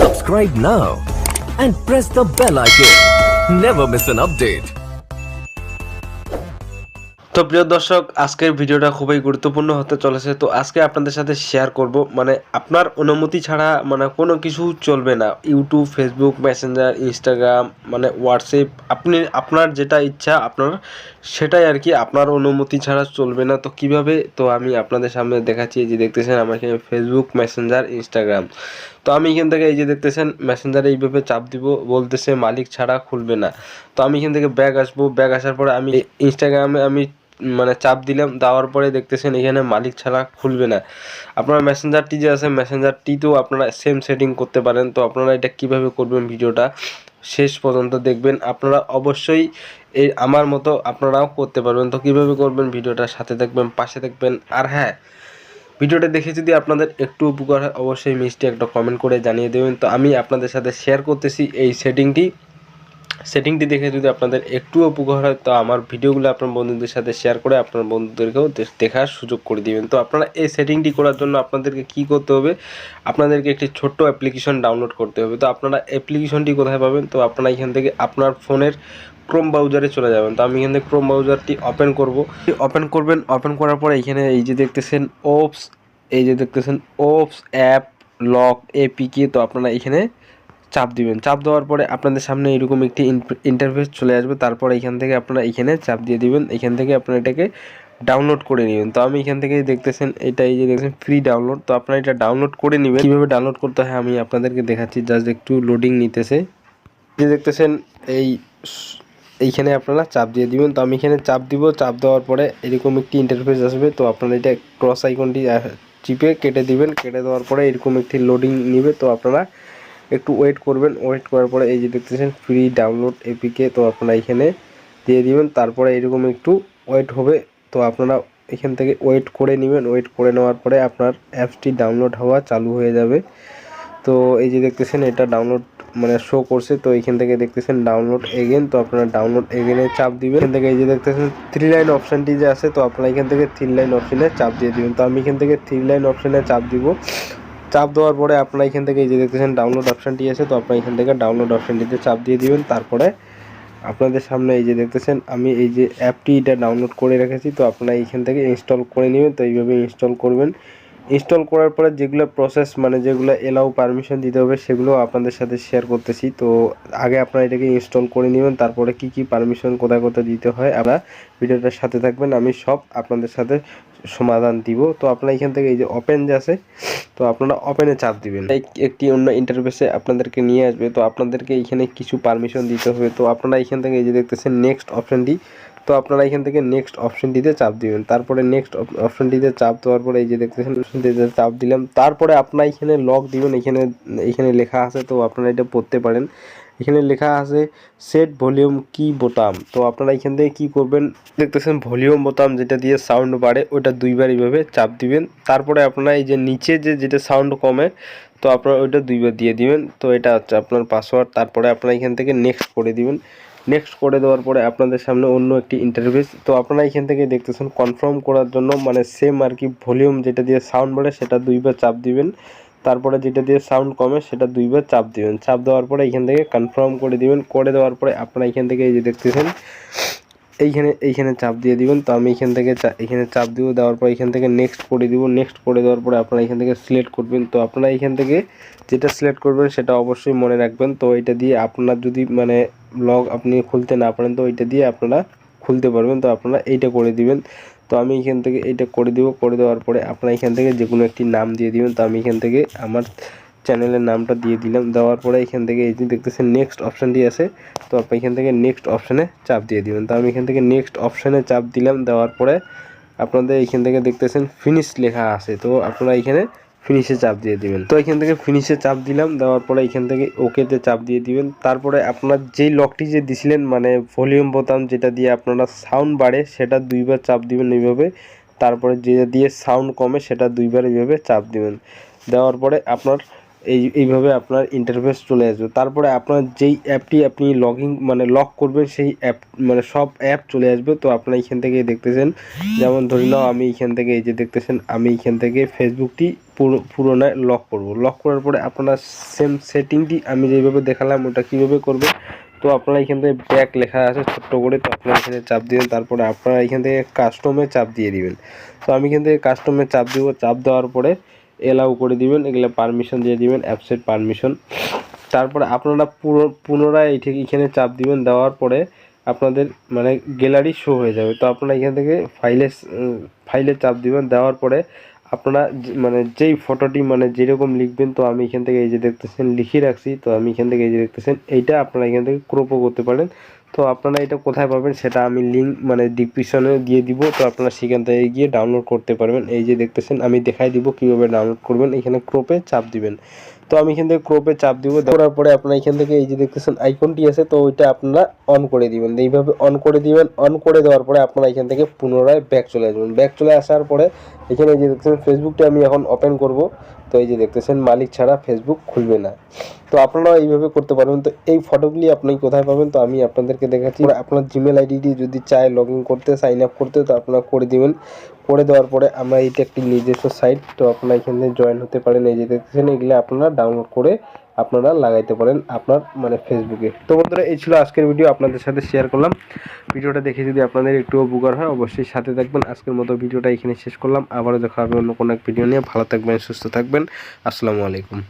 Subscribe now and press the bell icon. Never miss an update. তো প্রিয় দর্শক, আজকের ভিডিওটা খুবই গুরুত্বপূর্ণ হতে চলেছে তো আজকে আপনাদের সাথে শেয়ার করব মানে আপনার অনুমতি ছাড়া মানে কোনো কিছু চলবে না ইউটিউব ফেসবুক মেসেঞ্জার ইনস্টাগ্রাম মানে হোয়াটসঅ্যাপ আপনি, আপনার যেটা ইচ্ছা, আপনার সেটাই আর কি, আপনার অনুমতি ছাড়া চলবে না। তো কীভাবে? তো আমি আপনাদের সামনে দেখাচ্ছি, এই যে দেখতেছেন আমার এখানে ফেসবুক মেসেঞ্জার ইনস্টাগ্রাম তো আমি এখান থেকে এই যে দেখতেছেন মেসেঞ্জারে এইভাবে চাপ দিব, বলতেছে মালিক ছাড়া খুলবে না। তো আমি এখান থেকে ব্যাগ আসব, ব্যাগ আসার পরে আমি ইনস্টাগ্রামে আমি মানে চাপ দিলাম, দেওয়ার পরে দেখতেছেন এখানে মালিক ছাড়া খুলবে না। আপনার মেসেঞ্জারটি যে আছে মেসেঞ্জারটিতেও আপনারা সেম সেটিং করতে পারেন। তো আপনারা এটা কীভাবে করবেন ভিডিওটা? শেষ পর্যন্ত দেখবেন। আপনারা অবশ্যই এই আমার মতো আপনারাও করতে পারবেন। তো কীভাবে করবেন ভিডিওটা সাথে দেখবেন পাশে দেখবেন আর হ্যাঁ ভিডিওটা দেখে যদি আপনাদের একটু উপকার হয়, অবশ্যই মিষ্টি একটা কমেন্ট করে জানিয়ে দেবেন। তো আমি আপনাদের সাথে শেয়ার করতেছি এই সেটিংটি সেটিংটি দেখে যদি আপনাদের একটু উপকার হয়, তো আমার ভিডিওগুলো আপনার বন্ধুদের সাথে শেয়ার করে আপনার বন্ধুদেরকেও দেখার সুযোগ করে দিবেন। তো আপনারা এই সেটিংটি করার জন্য আপনাদেরকে কি করতে হবে? আপনাদেরকে একটি ছোট্ট অ্যাপ্লিকেশন ডাউনলোড করতে হবে। তো আপনারা অ্যাপ্লিকেশনটি কোথায় পাবেন? তো আপনারা এখান থেকে আপনার ফোনের ক্রোম ব্রাউজারে চলে যাবেন। তো আমি এখান থেকে ক্রোম ব্রাউজারটি ওপেন করব। ওপেন করবেন ওপেন করার পরে এখানে এই যে দেখতেছেন ওপস এই যে দেখতেছেন ওপস অ্যাপ লক এপিকে তো আপনারা এখানে চাপ দিবেন। চাপ দেওয়ার পরে আপনাদের সামনে এরকম একটি ইন্টারফেস চলে আসবে। তারপর এখান থেকে আপনারা এখানে চাপ দিয়ে দিবেন। এখান থেকে আপনারা এটাকে ডাউনলোড করে নেবেন। তো আমি এখান থেকে দেখতেছেন, এটা এই যে দেখছেন ফ্রি ডাউনলোড তো আপনারা এটা ডাউনলোড করে নেবেন। কীভাবে ডাউনলোড করতে হয় আমি আপনাদেরকে দেখাচ্ছি। জাস্ট একটু লোডিং নিতেছে। যে দেখতেছেন, এই এইখানে আপনারা চাপ দিয়ে দিবেন। তো আমি এখানে চাপ দিব। চাপ দেওয়ার পরে এরকম একটি ইন্টারফেস আসবে। তো আপনারা এটা ক্রস আইকনটি চিপে কেটে দিবেন। কেটে দেওয়ার পরে এরকম একটি লোডিং নিবে। তো আপনারা একটু ওয়েট করবেন ওয়েট করার পরে এই যে দেখতেছেন ফ্রি ডাউনলোড এপিকে তো আপনারা এখানে দিয়ে দিবেন। তারপরে এরকম একটু ওয়েট হবে, তো আপনারা এখান থেকে ওয়েট করে নেবেন। ওয়েট করে নেওয়ার পরে আপনার অ্যাপসটি ডাউনলোড হওয়া চালু হয়ে যাবে। তো এই যে দেখতেছেন, এটা ডাউনলোড মানে শো করছে, তো এখান থেকে দেখতেছেন ডাউনলোড এগেন তো আপনারা ডাউনলোড এগেনে চাপ দিবেন। এখান থেকে এই যে দেখতেছেন থ্রি লাইন অপশানটি যে আছে, তো আপনারা এখান থেকে থ্রি লাইন অপশানে চাপ দিয়ে দিবেন। তো আমি এখান থেকে থ্রি লাইন অপশানে চাপ দিব। চাপ দেওয়ার পরে আপনারা এখান থেকে এই যে দেখতেছেন ডাউনলোড অপশানটি আছে, তো আপনারা এখান থেকে ডাউনলোড অপশানটিতে চাপ দিয়ে দিবেন। তারপরে আপনাদের সামনে এই যে দেখতেছেন, আমি এই যে অ্যাপটি এটা ডাউনলোড করে রেখেছি, তো আপনারা এইখান থেকে ইনস্টল করে নেবেন। তো এইভাবে ইনস্টল করবেন। ইনস্টল করার পরে যেগুলো প্রসেস মানে যেগুলো এলাও পারমিশন দিতে হবে, সেগুলো আপনাদের সাথে শেয়ার করতেছি। তো আগে আপনারা এটাকে ইনস্টল করে নেবেন, তারপরে কি কি পারমিশন কোথায় কোথায় দিতে হয় আমরা ভিডিওটার সাথে থাকবেন। আমি সব আপনাদের সাথে সমাধান দিব। তো আপনারা এখান থেকে এই যে ওপেন যে আছে, তো আপনারা ওপেনে চাপ দিবেন। এক- একটি অন্য ইন্টারফেসে আপনাদেরকে নিয়ে আসবে। তো আপনাদেরকে এখানে কিছু পারমিশন দিতে হবে। তো আপনারা এখান থেকে এই যে দেখতেছেন নেক্সট অপশনটি তো আপনারা এখান থেকে নেক্সট অপশনটিতে চাপ দিবেন। তারপরে নেক্সট অপশনটিতে চাপ দেওয়ার পরে এই যে দেখতেছেন অপশনটিতে চাপ দিলাম। তারপরে আপনারা এখানে লক দিবেন। এখানে এখানে লেখা আছে, তো আপনারা এটা পড়তে পারেন। এখানে লেখা আছে সেট ভলিউম কি বোতাম? তো আপনারা এখান থেকে কি করবেন? দেখতেছেন ভলিউম বোতাম যেটা দিয়ে সাউন্ড বাড়ে ওটা দুইবার এইভাবে চাপ দিবেন। তারপরে আপনারা এই যে নিচে যে যেটা সাউন্ড কমে, তো আপনারা ওইটা দুইবার দিয়ে দিবেন। তো এটা হচ্ছে আপনার পাসওয়ার্ড তারপরে আপনারা এখান থেকে নেক্সট করে দিবেন। নেক্সট করে দেওয়ার পরে আপনাদের সামনে অন্য একটি ইন্টারফেস তো আপনারা এখান থেকে দেখতেছেন কনফার্ম করার জন্য মানে সেম আর কি ভলিউম যেটা দিয়ে সাউন্ড বাড়ে, সেটা দুইবার চাপ দিবেন। তারপরে যেটা দিয়ে সাউন্ড কমে সেটা দুইবার চাপ দিবেন। চাপ দেওয়ার পরে এখান থেকে কনফার্ম করে দিবেন। করে দেওয়ার পরে আপনারা এখান থেকে এই যে দেখতেছেন, এইখানে এইখানে চাপ দিয়ে দিবেন। তো আমি এখান থেকে এখানে চাপ দিব, দেওয়ার পর এখান থেকে নেক্সট করে দিব। নেক্সট করে দেওয়ার পরে আপনারা এখান থেকে সিলেক্ট করবেন। তো আপনারা এখান থেকে যেটা সিলেক্ট করবেন সেটা অবশ্যই মনে রাখবেন। তো এটা দিয়ে আপনার যদি মানে লগ আপনি খুলতে না পারেন, তো এটা দিয়ে আপনারা খুলতে পারবেন। তো আপনারা এইটা করে দিবেন। তো আমি এখান থেকে এটা করে দিব, করে দেওয়ার পরে আপনারা এখান থেকে যে কোনো একটি নাম দিয়ে দিবেন। তো আমি এখান থেকে আমার চ্যানেলের নামটা দিয়ে দিলাম। দেওয়ার পরে এখান থেকে এই যে দেখতেছেন নেক্সট অপশানটি আছে। তো আপনি এখান থেকে নেক্সট অপশানে চাপ দিয়ে দিবেন। তো আমি এখান থেকে নেক্সট অপশানে চাপ দিলাম। দেওয়ার পরে আপনাদের এখান থেকে দেখতেছেন ফিনিশ লেখা আছে। তো আপনারা এখানে ফিনিশে চাপ দিয়ে দিবেন। তো এখান থেকে ফিনিশে চাপ দিলাম, দেওয়ার পরে এখান থেকে ওকেতে চাপ দিয়ে দিবেন। তারপরে আপনার যেই লকটি যে দিছিলেন মানে ভলিউম বোতাম যেটা দিয়ে আপনারা সাউন্ড বাড়ে, সেটা দুইবার চাপ দিবেন এইভাবে। তারপরে যেটা দিয়ে সাউন্ড কমে, সেটা দুইবার এইভাবে চাপ দিবেন। দেওয়ার পরে আপনার এই, এইভাবে আপনার ইন্টারফেস চলে আসবে। তারপরে আপনার যেই অ্যাপটি আপনি লগইন মানে লক করবেন, সেই অ্যাপ মানে সব অ্যাপ চলে আসবে। তো আপনারা এখান থেকে দেখতেছেন, যেমন ধরে নাও আমি এখান থেকে এই যে দেখতেছেন, আমি এখান থেকে ফেসবুকটি পুরো লক করব। লক করার পরে আপনার সেম সেটিংটি আমি যেভাবে দেখালাম, ওটা কীভাবে করবে? তো আপনারা এখান থেকে ব্যাক লেখা আছে ছোট্ট করে, তো আপনারা এখানে চাপ দিবেন তারপরে আপনারা এখান থেকে কাস্টমে চাপ দিয়ে দিবেন। তো আমি এখান থেকে কাস্টমে চাপ দিব, চাপ দেওয়ার পরে এলাও করে দিবেন, এগুলো পারমিশন দিয়ে দিবেন অ্যাপসের পারমিশন তারপরে আপনারা পুরো, পুনরায় থেকে এখানে চাপ দিবেন, দেওয়ার পরে আপনাদের মানে গ্যালারি শো হয়ে যাবে। তো আপনারা এখান থেকে ফাইলে ফাইলে চাপ দিবেন, দেওয়ার পরে আপনারা মানে যেই ফটোটি মানে যেরকম লিখবেন, তো আমি এখান থেকে এই যে দেখতেছেন, লিখে রাখছি, তো আমি এখান থেকে এই যে দেখতেছেন, এইটা আপনারা এখান থেকে ক্রোপও করতে পারেন। তো আপনারা এটা কোথায় পাবেন সেটা আমি লিঙ্ক মানে ডিসক্রিপশনে দিয়ে দিব। তো আপনারা সেখান থেকে গিয়ে ডাউনলোড করতে পারবেন। এই যে দেখতেছেন, আমি দেখাই দিব কীভাবে ডাউনলোড করবেন। এখানে ক্রোপে চাপ দিবেন। তো আমি এখান থেকে ক্রপে চাপ দিব। করার পরে আপনারা এখান থেকে এই যে দেখতেছেন আইকনটি আছে, তো ওইটা আপনারা অন করে দিবেন। এইভাবে অন করে দিবেন। অন করে দেওয়ার পরে আপনারা এখান থেকে পুনরায় ব্যাক চলে আসবেন। ব্যাক চলে আসার পরে এখানে এই যে দেখতেছেন ফেসবুকটা আমি এখন ওপেন করব। তো এই যে দেখতেছেন মালিক ছাড়া ফেসবুক খুলবে না। তো আপনারাও এইভাবে করতে পারবেন। তো এই ফটোগুলি আপনি কোথায় পাবেন? তো আমি আপনাদেরকে দেখাচ্ছি। আপনার জিমেল আইডিটি যদি চায় লগ ইন করতে সাইন আপ করতে, তো আপনারা করে দিবেন। করে দেওয়ার পরে আমরা এইটা একটি নিজস্ব সাইট তো আপনারা এখানে জয়েন হতে পারেন এই যে দেখতেছেন, এগুলো আপনারা ডাউনলোড করে আপনারা লাগাইতে পারেন আপনার মানে ফেসবুকে তো বন্ধুরা, এই ছিল আজকের ভিডিও আপনাদের সাথে শেয়ার করলাম। ভিডিওটা দেখে যদি আপনাদের একটু উপকার হয়, অবশ্যই সাথে থাকবেন। আজকের মতো ভিডিওটা এখানে শেষ করলাম। আবারও দেখা হবে অন্য কোনো এক ভিডিও নিয়ে। ভালো থাকবেন, সুস্থ থাকবেন। আসসালামু আলাইকুম।